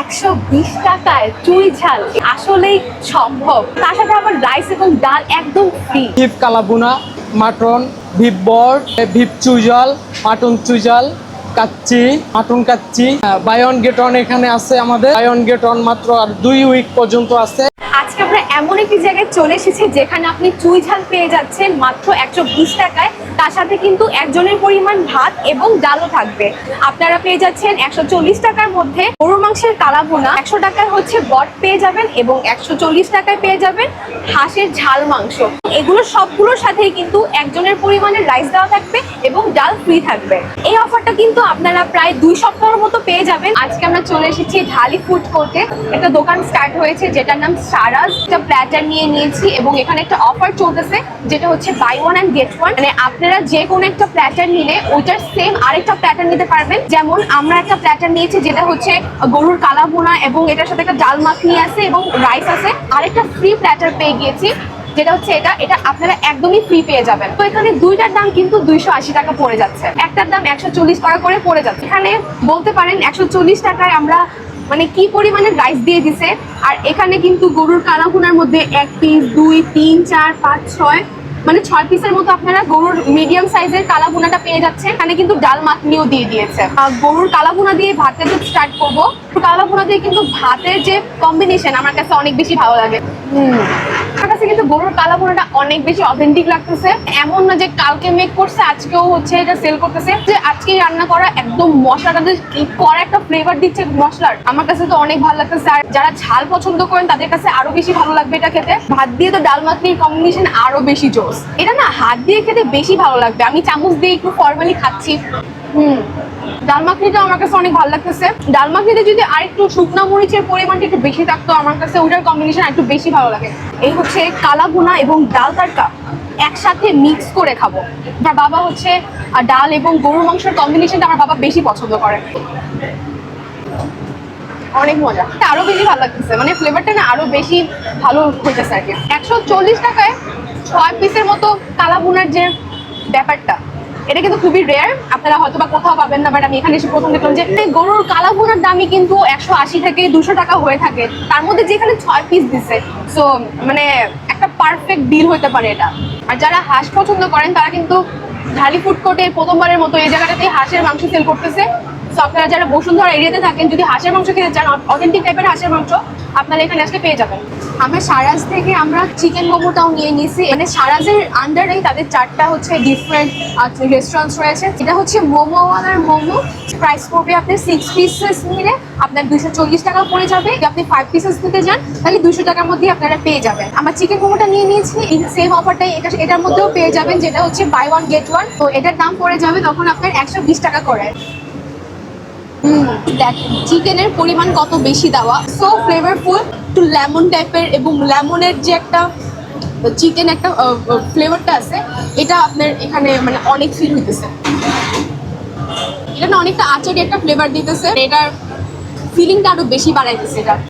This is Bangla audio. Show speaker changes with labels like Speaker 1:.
Speaker 1: একশো বিশ টাকায় চুই ঝাল আসলেই সম্ভব। তার সাথে আবার রাইস এবং ডাল একদম ফ্রি
Speaker 2: বিফ কালাবুনা মাটন ভিপ বর ভিপ চুইজাল মাটন চুইজাল কাচ্চি মাটন কাচ্চি। বায়ন গেটন এখানে আছে আমাদের। বায়ন গেটন মাত্র আর দুই উইক পর্যন্ত আছে।
Speaker 1: আজকে আমরা এমন একটি জায়গায় চলে এসেছি যেখানে আপনি চুই ঝাল পেয়ে যাচ্ছেন মাত্র একশো বিশ টাকায়। তার সাথে কিন্তু একজনের পরিমাণ ভাত এবং ডালও থাকবে। আপনারা পেয়ে যাচ্ছেন একশো চল্লিশ টাকার মধ্যে। গরুর মাংসের কালাবোনা একশো টাকায় হচ্ছে বট পেয়ে যাবেন এবং একশো চল্লিশ টাকায় পেয়ে যাবেন হাঁসের ঝাল মাংস। এগুলো সবগুলোর সাথেই কিন্তু একজনের পরিমাণে রাইস দেওয়া থাকবে এবং ডাল ফ্রি থাকবে। এই অফারটা কিন্তু আপনারা প্রায় দুই সপ্তাহের মতো পেয়ে যাবেন। আজকে আমরা চলে এসেছি ঢালি ফুড কোর্টে একটা দোকান স্টার্ট হয়েছে যেটার নাম সারাজ। প্ল্যাটার নিয়ে নিয়েছি এবং এখানে একটা অফার চলতেছে, যেটা হচ্ছে buy one and get one মানে আপনারা যে কোনো একটা প্ল্যাটার নিলে ওইটার সেম আরেকটা প্ল্যাটার নিতে পারবেন। যেমন আমরা একটা প্ল্যাটার নিয়েছি, যেটা হচ্ছে গরুর কালা ভুনা এবং এটার সাথে একটা ডাল মাখনি আছে এবং রাইস আছে। আরেকটা ফ্রি প্ল্যাটার পেয়ে গিয়েছি, যেটা হচ্ছে এটা এটা আপনারা একদমই ফ্রি পেয়ে যাবেন। তো এখানে দুইটার দাম কিন্তু দুইশো আশি টাকা পড়ে যাচ্ছে। একটার দাম একশো চল্লিশ টাকা করে পড়ে যাচ্ছে। এখানে বলতে পারেন একশো চল্লিশ টাকায় আমরা মানে কি পরিমাণে রাইস দিয়ে দিছে? আর এখানে কিন্তু গরুর কালাভুনার মধ্যে এক পিস দুই, তিন, চার, পাঁচ, ছয় মানে ছয় পিসের মতো আপনারা গরুর মিডিয়াম সাইজের কালাভুনাটা পেয়ে যাচ্ছে এখানে কিন্তু ডাল মাখনিও দিয়ে দিয়েছে। আর গরুর কালাভুনা দিয়ে ভাতের স্টার্ট করব। কালাভুনা দিয়ে কিন্তু ভাতের যে কম্বিনেশন আমার কাছে অনেক বেশি ভালো লাগে। হুম। আমার কাছে কিন্তু গরুর কালা ভুনাটা অনেক বেশি অথেন্টিক লাগতেছে। এমন না যে কালকে মেক করছে, আজকেও হচ্ছে এটা সেল করতেছে। যে আজকে রান্না করা একদম মশলাটা যে করা একটা ফ্লেভার দিচ্ছে মশলার, আমার কাছে তো অনেক ভালো লাগতেছে। আর যারা ঝাল পছন্দ করেন, তাদের কাছে আরও বেশি ভালো লাগবে এটা খেতে। ভাত দিয়ে তো ডাল মাখনির কম্বিনেশন আরও বেশি জোস। এটা না হাত দিয়ে খেতে বেশি ভালো লাগবে। আমি চামচ দিয়ে একটু ফর্মালি খাচ্ছি। হুম। ডাল মাখনিটা আমার কাছে অনেক ভালো লাগতেছে। ডাল মাখনিতে যদি আর একটু শুকনা মরিচের পরিমাণটা একটু বেশি থাকতো, আমার কাছে ওটার কম্বিনেশন একটু বেশি ভালো লাগে। এই হচ্ছে কালা ভুনা এবং ডাল তারকা। একসাথে মিক্স করে খাব। আমার বাবা হচ্ছে ডাল এবং গরুর মাংসের কম্বিনেশনটা আমার বাবা বেশি পছন্দ করে। অনেক মজা। আরও বেশি ভালো লাগতেছে। মানে ফ্লেভারটা না আরও বেশি ভালো হইতেছে আর কি। একশো চল্লিশ টাকায় ছয় পিসের মতো কালা ভুনার যে ব্যাপারটা এটা কিন্তু খুবই রেয়ার আপনারা হয়তো বা কোথাও পাবেন না বাট আমি এখানে এসে প্রথম দেখলাম যে গরুর কালা ভুনার দামই কিন্তু একশো আশি থেকে দুশো টাকা হয়ে থাকে। তার মধ্যে যেখানে ছয় পিস দিছে। সো মানে একটা পারফেক্ট ডিল হতে পারে এটা। আর যারা হাঁস পছন্দ করেন, তারা কিন্তু ঢালি ফুড প্রথমবারের মতো এই জায়গাটাতে হাঁসের মাংস সেল করতেছে। তো আপনারা যারা বসুন্ধরা এরিয়াতে থাকেন, যদি হাঁসের মাংস খেতে চান অথেন্টিক টাইপের হাঁসের মাংস আপনারা এখানে আজকে পেয়ে যাবেন। আমরা সারাজ থেকে আমরা চিকেন মোমোটাও নিয়ে নিয়েছি। মানে সারাজের আন্ডারেই তাদের চারটা হচ্ছে ডিফারেন্ট রেস্টুরেন্টস রয়েছে, এটা হচ্ছে মোমোওয়ালার মোমো। প্রাইস পড়বে আপনি সিক্স পিসেস নিলে আপনার দুশো চল্লিশ টাকা পড়ে যাবে। আপনি ফাইভ পিসেস নিতে যান, তাহলে দুশো টাকার মধ্যে আপনারা পেয়ে যাবেন। আমরা চিকেন মোমোটা নিয়ে নিয়েছি। সেম অফারটাই এটা, এটার মধ্যেও পেয়ে যাবেন, যেটা হচ্ছে বাই ওয়ান গেট ওয়ান তো এটার দাম পড়ে যাবে তখন আপনার একশো বিশ টাকা করে। দেখেন চিকেনের পরিমাণ কত বেশি দেওয়া? সো ফ্লেভারফুল একটু লেমন টাইপের এবং লেমনের যে একটা চিকেন একটা ফ্লেভারটা আছে, এটা আপনার এখানে মানে অনেক ফিল হইতেছে। এটা না অনেকটা আচারি একটা ফ্লেভার দিতেছে। এটার ফিলিংটা আরও বেশি বাড়াইতেছে এটা।